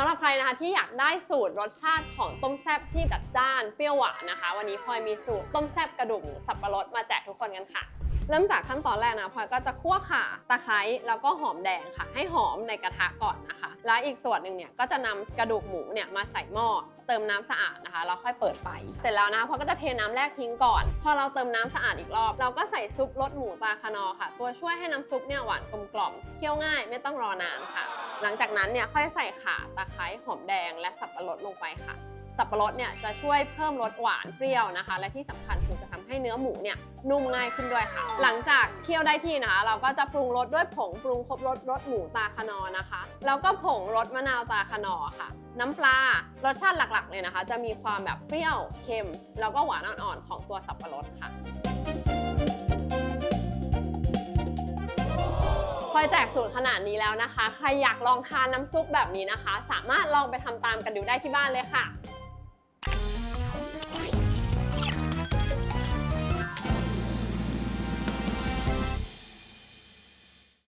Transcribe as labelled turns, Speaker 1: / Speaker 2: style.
Speaker 1: สำหรับใครนะคะที่อยากได้สูตรรสชาติของต้มแซ่บที่จัดจ้านเปรี้ยวหวานนะคะ วันนี้พลอยมีสูตรต้มแซ่บกระดูกหมูสับปะรดมาแจกทุกคนกันค่ะ เริ่มจากขั้นตอนแรกนะพลอยก็จะคั่วข่าตะไคร้แล้วก็หอมแดงค่ะ ให้หอมในกระทะก่อนนะคะ แล้วอีกส่วนหนึ่งเนี่ยก็จะนำกระดูกหมูเนี่ยมาใส่หม้อเติมน้ำสะอาดนะคะแล้วค่อยเปิดไฟ เสร็จแล้วนะพลอยก็จะเทน้ำแรกทิ้งก่อน พอเราเติมน้ำสะอาดอีกรอบ เราก็ใส่ซุปรสหมูตาคานอค่ะ ตัวช่วยให้น้ำซุปเนี่ยหวานกลมกล่อมเคี่ยวง่ายไม่ต้องรอนานค่ะ หลังจากนั้นเนี่ยค่อยใส่ข่าตะไคร้หอมแดงและสับปะรดลงไปค่ะ สับปะรดเนี่ยจะช่วยเพิ่มรสหวานเปรี้ยวนะคะ และที่สำคัญคือจะทำให้เนื้อหมูเนี่ยนุ่มง่ายขึ้นด้วยค่ะ หลังจากเคี่ยวได้ที่นะคะ เราก็จะปรุงรสด้วยผงปรุงครบรสรสหมูตาคานอนะคะ แล้วก็ผงรสมะนาวตาคานอค่ะ น้ำปลารสชาติหลักๆเลยนะคะ จะมีความแบบเปรี้ยวเค็ม แล้วก็หวานอ่อนๆของตัวสับปะรดค่ะ อยแจกสูตรขนาดนี้แล้วนะคะ ใครอยากลองทานน้ำซุปแบบนี้นะคะ สามารถลองไปทำตามกันดูได้ที่บ้านเลยค่ะ